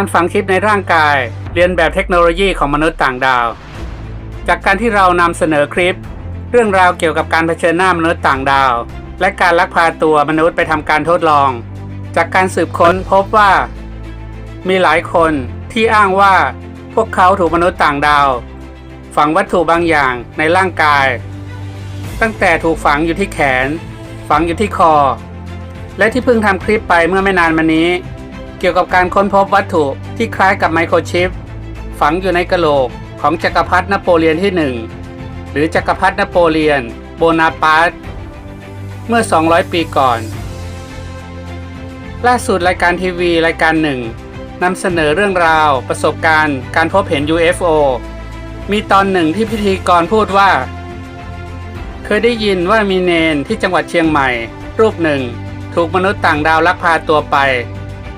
การฝังชิปในร่างกาย เรียนแบบเทคโนโลยีของมนุษย์ต่างดาว จากการที่เรานำเสนอคลิป เรื่องราวเกี่ยวกับการเผชิญหน้ามนุษย์ต่างดาว และการลักพาตัวมนุษย์ไปทำการทดลอง จากการสืบค้นพบว่า มีหลายคนที่อ้างว่าพวกเขาถูกมนุษย์ต่างดาว ฝังวัตถุบางอย่างในร่างกาย ตั้งแต่ถูกฝังอยู่ที่แขน ฝังอยู่ที่คอ และที่เพิ่งทำคลิปไปเมื่อไม่นานมานี้ เกี่ยวกับการค้นพบวัตถุที่คล้ายกับไมโครชิป ฝังอยู่ในกระโหลกของจักรพรรดินโปเลียนที่หนึ่งหรือจักรพรรดินโปเลียน โบนาปาร์ตเมื่อ 200 ปีก่อน ล่าสุดรายการทีวีรายการหนึ่งนำเสนอเรื่องราวประสบการณ์ การพบเห็น UFO มีตอนหนึ่งที่พิธีกรพูดว่า เคยได้ยินว่ามีเนนที่จังหวัดเชียงใหม่ รูปหนึ่ง ถูกมนุษย์ต่างดาวลักพาตัวไป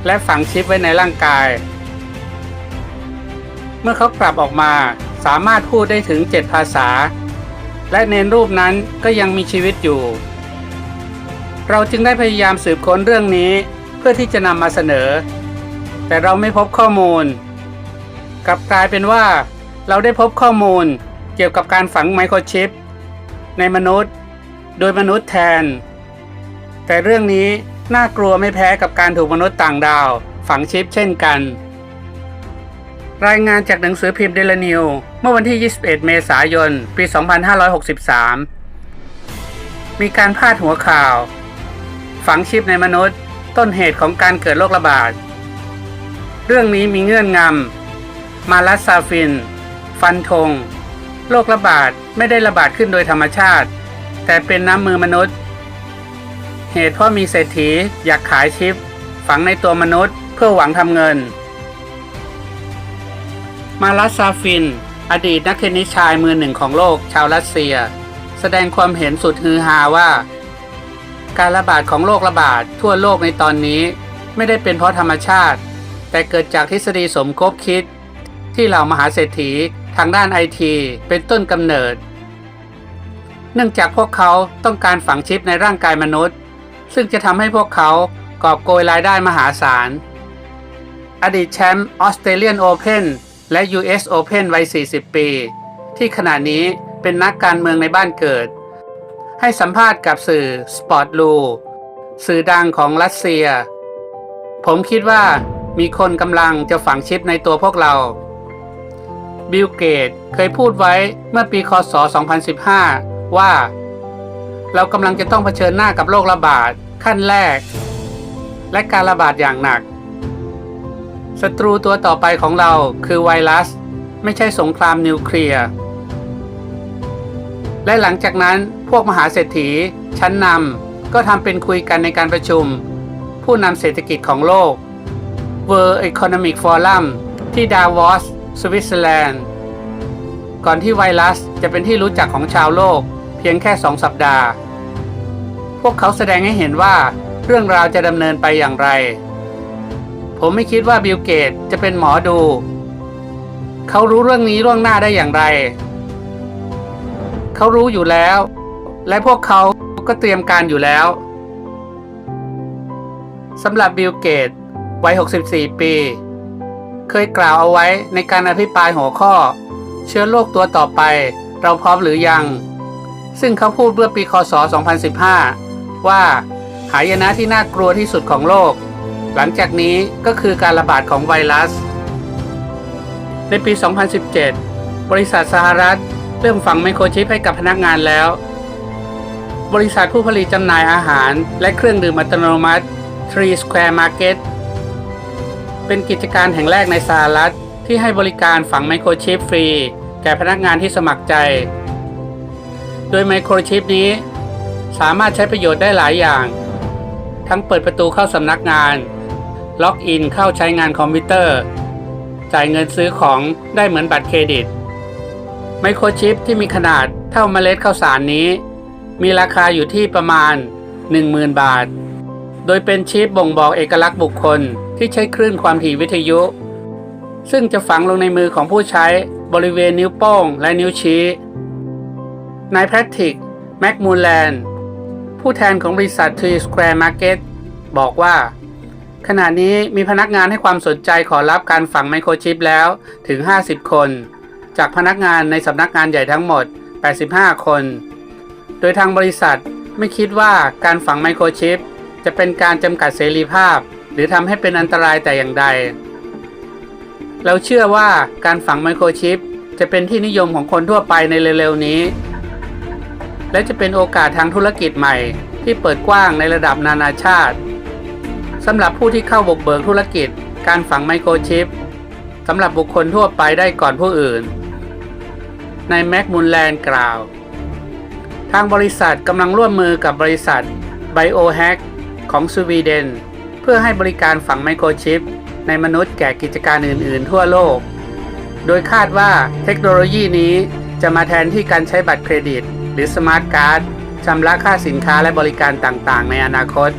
และฝังชิปไว้ในร่างกาย เมื่อเขากลับออกมาสามารถพูดได้ถึง 7 ภาษา และเนนรูปนั้นก็ยังมีชีวิตอยู่ เราจึงได้พยายามสืบค้นเรื่องนี้เพื่อที่จะนำมาเสนอ แต่เราไม่พบข้อมูล กลับกลายเป็นว่า เราได้พบข้อมูลเกี่ยวกับการฝังไมโครชิป ในมนุษย์ โดยมนุษย์แทน แต่เรื่องนี้ น่ากลัวไม่แพ้กับการถูกมนุษย์ต่างดาว ฝังชิปเช่นกัน รายงานจากหนังสือพิมพ์เดลนิว เมื่อวันที่ 21 เมษายน ปี 2563 มีการพาดหัวข่าว ฝังชิปในมนุษย์ ต้นเหตุของการเกิดโรคระบาด เรื่องนี้มีเงื่อนงำ มาลัสซาฟิน ฟันธงโรคระบาดไม่ได้ระบาดขึ้นโดยธรรมชาติ แต่เป็นน้ำมือมนุษย์ เหตุเพราะมีเศรษฐีอยากขายชิป ฝังในตัวมนุษย์เพื่อหวังทำเงิน มาลัสซาฟิน อดีตนักเทนนิสชายมือหนึ่งของโลกชาวรัสเซีย แสดงความเห็นสุดฮือฮาว่า การระบาดของโรคระบาดทั่วโลกในตอนนี้ไม่ได้เป็นเพราะธรรมชาติ แต่เกิดจากทฤษฎีสมคบคิด ที่เหล่ามหาเศรษฐีทางด้านไอทีเป็นต้นกำเนิด เนื่องจากพวกเขาต้องการฝังชิปในร่างกายมนุษย์ ซึ่งจะทำให้พวกเขากอบโกยรายได้มหาศาล อดีตแชมป์ออสเตรเลียนโอเพนและ US Open วัย 40 ปี ที่ขณะนี้เป็นนักการเมืองในบ้านเกิด ให้สัมภาษณ์กับสื่อ Sport l u สื่อดังของรัสเซีย ผมคิดว่ามีคนกำลังจะฝังชิปในตัวพวกเรา บิลเกตเคยพูดไว้เมื่อปีคศ 2015 ว่า เรากำลังจะต้องเผชิญหน้ากับโรคระบาดขั้นแรก และการระบาดอย่างหนักศัตรูตัวต่อไปของเราคือไวรัส ไม่ใช่สงครามนิวเคลียร์และหลังจากนั้นพวกมหาเศรษฐี ชั้นนำก็ทำเป็นคุยกันในการประชุม ผู้นำเศรษฐกิจของโลก World Economic Forum ที่ดาวอสสวิตเซอร์แลนด์ ก่อนที่ไวรัสจะเป็นที่รู้จักของชาวโลก เพียงแค่สองสัปดาห์ พวกเขาแสดงให้เห็นว่าเรื่องราวจะดำเนินไปอย่างไร ผมไม่คิดว่าบิลเกตจะเป็นหมอดู เขารู้เรื่องนี้ล่วงหน้าได้อย่างไร เขารู้อยู่แล้ว และพวกเขาก็เตรียมการอยู่แล้วสำหรับบิลเกตวัย 64 ปี เคยกล่าวเอาไว้ในการอภิปรายหัวข้อ เชื้อโรคตัวต่อไป เราพร้อมหรือยัง ซึ่งเขาพูดเมื่อปีคศ 2015 ว่าหายนะที่น่ากลัวที่สุดของโลก หลังจากนี้ก็คือการระบาดของไวรัส ในปี 2017 บริษัทสหรัฐเริ่มฝังไมโครชิปให้กับพนักงานแล้ว บริษัทผู้ผลิตจำหน่ายอาหาร และเครื่องดื่มอัตโนมัติ Tree Square Market เป็นกิจการแห่งแรกในสหรัฐที่ให้บริการฝังไมโครชิปฟรี แก่พนักงานที่สมัครใจ โดยไมโครชิปนี้ สามารถใช้ประโยชน์ได้หลายอย่าง ทั้งเปิดประตูเข้าสำนักงาน ล็อกอินเข้าใช้งานคอมพิวเตอร์ จ่ายเงินซื้อของได้เหมือนบัตรเครดิต ไมโครชิปที่มีขนาดเท่าเมล็ดข้าวสารนี้ มีราคาอยู่ที่ประมาณ 10,000 บาท โดยเป็นชิปบ่งบอกเอกลักษณ์บุคคลที่ใช้คลื่นความถี่วิทยุ ซึ่งจะฝังลงในมือของผู้ใช้บริเวณนิ้วโป้งและนิ้วชี้ นายแพทริกแมคมูแลนด์ผู้แทนของบริษัท Tree Square Market บอกว่า ขณะนี้มีพนักงานให้ความสนใจขอรับการฝังไมโครชิปแล้วถึง 50 คน จากพนักงานในสำนักงานใหญ่ทั้งหมด 85 คน โดยทางบริษัทไม่คิดว่าการฝังไมโครชิป จะเป็นการจำกัดเสรีภาพ หรือทำให้เป็นอันตรายแต่อย่างใด เราเชื่อว่าการฝังไมโครชิป จะเป็นที่นิยมของคนทั่วไปในเร็วๆนี้ และจะเป็นโอกาสทางธุรกิจใหม่ ที่เปิดกว้างในระดับนานาชาติสำหรับผู้ที่เข้าบกเบิกธุรกิจ การฝังไมโครชิปสำหรับบุคคลทั่วไปได้ก่อนผู้อื่น ในแม็กมุนแลนด์กล่าว ทางบริษัทกำลังร่วมมือกับบริษัท Biohack ของสวีเดน เพื่อให้บริการฝังไมโครชิป ในมนุษย์แก่กิจการอื่น ๆ ทั่วโลก โดยคาดว่าเทคโนโลยีนี้จะมาแทนที่การใช้บัตรเครดิต หรือสมาร์ทการ์ดชำระค่าสินค้าและบริการต่างๆ ในอนาคต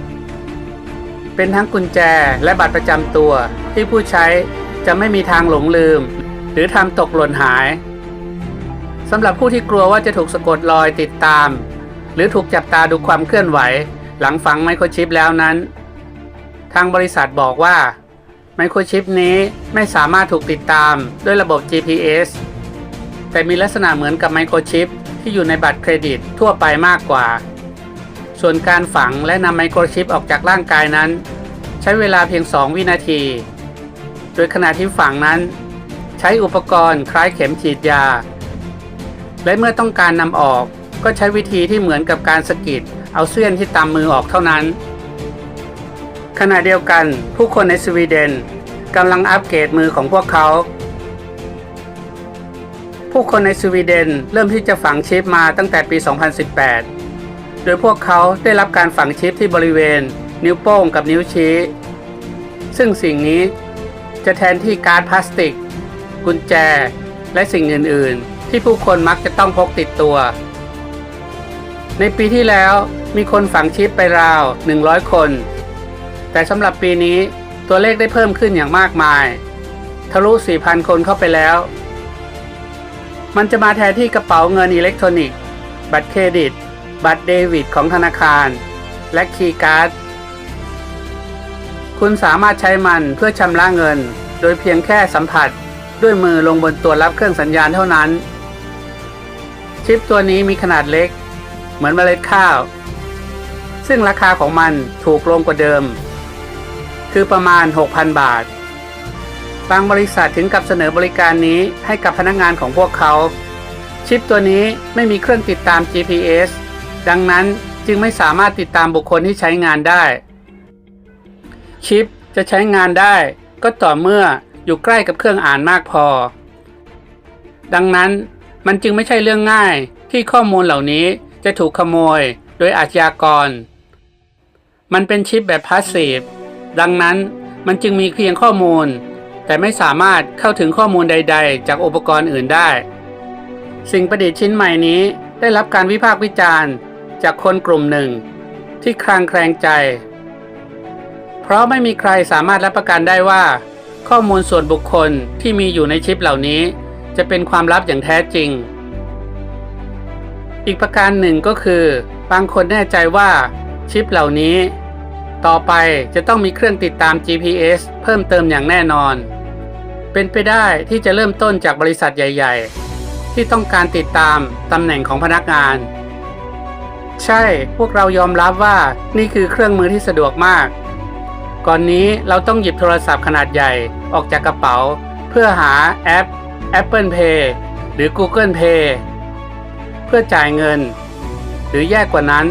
เป็นทั้งกุญแจและบัตรประจำตัวที่ผู้ใช้จะไม่มีทางหลงลืม หรือทำตกหล่นหายสำหรับผู้ที่กลัวว่าจะถูกสะกดรอยติดตาม หรือถูกจับตาดูความเคลื่อนไหว หลังฝังไมโครชิปแล้วนั้น ทางบริษัทบอกว่าไมโครชิปนี้ไม่สามารถถูกติดตามด้วยระบบ GPS แต่มีลักษณะเหมือนกับไมโครชิป ที่อยู่ในบัตรเครดิตทั่วไปมากกว่า ส่วนการฝังและนำไมโครชิปออกจากร่างกายนั้น ใช้เวลาเพียง 2 วินาที โดยขณะที่ฝังนั้น ใช้อุปกรณ์คล้ายเข็มฉีดยา และเมื่อต้องการนำออกก็ใช้วิธีที่เหมือนกับการสกิดเอาเสื้อนที่ตามมือออกเท่านั้น ขณะเดียวกันผู้คนในสวีเดนกำลังอัปเกรดมือของพวกเขา ผู้คนในสวีเดนเริ่มที่จะฝังชิปมาตั้งแต่ปี 2018 โดยพวกเขาได้รับการฝังชิปที่บริเวณ นิ้วโป้งกับนิ้วชี้ ซึ่งสิ่งนี้จะแทนที่การ์ดพลาสติก กุญแจ และสิ่งอื่น ๆ ที่ผู้คนมักจะต้องพกติดตัว ในปีที่แล้วมีคนฝังชิปไปราว 100 คน แต่สำหรับปีนี้ตัวเลขได้เพิ่มขึ้นอย่างมากมาย ทะลุ 4,000 คนเข้าไปแล้ว มันจะมาแทนที่กระเป๋าเงินอิเล็กทรอนิกส์ บัตรเครดิต บัตรเดบิตของธนาคาร และคีย์การ์ด คุณสามารถใช้มันเพื่อชำระเงิน โดยเพียงแค่สัมผัสด้วยมือลงบนตัวรับเครื่องสัญญาณเท่านั้น ชิปตัวนี้มีขนาดเล็ก เหมือนเมล็ดข้าว ซึ่งราคาของมันถูกลงกว่าเดิม คือประมาณ 6,000 บาท บางบริษัทถึงกับเสนอบริการนี้ให้กับพนักงานของพวกเขา ชิปตัวนี้ไม่มีเครื่องติดตาม GPS ดังนั้นจึงไม่สามารถติดตามบุคคลที่ใช้งานได้ ชิปจะใช้งานได้ก็ต่อเมื่ออยู่ใกล้กับเครื่องอ่านมากพอ ดังนั้นมันจึงไม่ใช่เรื่องง่ายที่ข้อมูลเหล่านี้จะถูกขโมยโดยอาชญากร มันเป็นชิปแบบพาสซีฟดังนั้นมันจึงมีเพียงข้อมูล แต่ไม่สามารถเข้าถึงข้อมูลใด ๆ จากอุปกรณ์อื่นได้ สิ่งประดิษฐ์ชิ้นใหม่นี้ได้รับการวิพากษ์วิจารณ์จากคนกลุ่มหนึ่ง ที่คลางแคลงใจ เพราะไม่มีใครสามารถรับประกันได้ว่า ข้อมูลส่วนบุคคลที่มีอยู่ในชิปเหล่านี้ จะเป็นความลับอย่างแท้จริง อีกประการหนึ่งก็คือ บางคนแน่ใจว่าชิปเหล่านี้ ต่อไปจะต้องมีเครื่องติดตาม GPS เพิ่มเติมอย่างแน่นอน เป็นไปได้ที่จะเริ่มต้นจากบริษัทใหญ่ ๆ ที่ต้องการติดตามตำแหน่งของพนักงาน ใช่พวกเรายอมรับว่านี่คือเครื่องมือที่สะดวกมาก ก่อนนี้เราต้องหยิบโทรศัพท์ขนาดใหญ่ออกจากกระเป๋า เพื่อหาแอป Apple Pay หรือ Google Pay เพื่อจ่ายเงิน หรือแย่กว่านั้น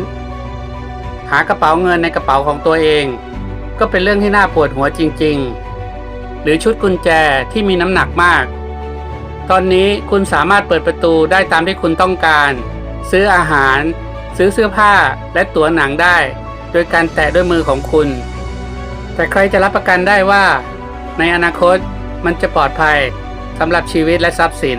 หากระเป๋าเงินในกระเป๋าของตัวเอง ก็เป็นเรื่องที่น่าปวดหัวจริง ๆ หรือชุดกุญแจที่มีน้ำหนักมาก ตอนนี้คุณสามารถเปิดประตูได้ตามที่คุณต้องการ ซื้ออาหาร ซื้อเสื้อผ้าและตั๋วหนังได้ โดยการแตะด้วยมือของคุณ แต่ใครจะรับประกันได้ว่า ในอนาคตมันจะปลอดภัยสำหรับชีวิตและทรัพย์สิน